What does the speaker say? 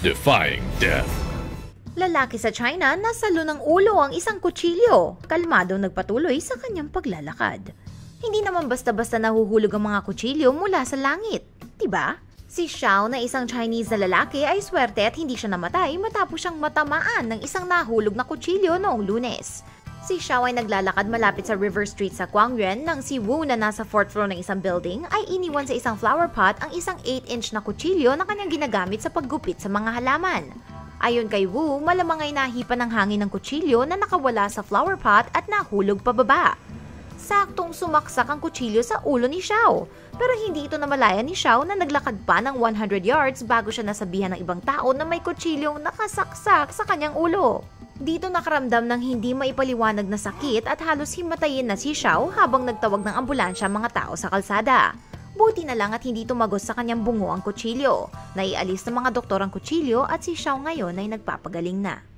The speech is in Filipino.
defying death. Lalaki sa China, nasalo ng ulo ang isang kutsilyo. Kalmadong nagpatuloy sa kanyang paglalakad. Hindi naman basta-basta nahuhulog ang mga kutsilyo mula sa langit. Diba? Si Xiao na isang Chinese na lalaki ay swerte at hindi siya namatay matapos siyang matamaan ng isang nahulog na kutsilyo noong lunes. Si Xiao ay naglalakad malapit sa River Street sa Guangyuan nang si Wu na nasa fourth floor ng isang building ay iniwan sa isang flower pot ang isang 8-inch na kutsilyo na kanyang ginagamit sa paggupit sa mga halaman. Ayon kay Wu, malamang ay nahipan ng hangin ng kutsilyo na nakawala sa flower pot at nahulog pababa. Saktong sumaksak ang kutsilyo sa ulo ni Xiao. Pero hindi ito namalayan ni Xiao na naglakad pa ng 100 yards bago siya nasabihan ng ibang tao na may kutsilyong nakasaksak sa kanyang ulo. Dito nakaramdam ng hindi maipaliwanag na sakit at halos himatayin na si Xiao habang nagtawag ng ambulansya ang mga tao sa kalsada. Buti na lang at hindi tumagos sa kanyang bungo ang kutsilyo. Naialis ng mga doktor ang kutsilyo at si Xiao ngayon ay nagpapagaling na.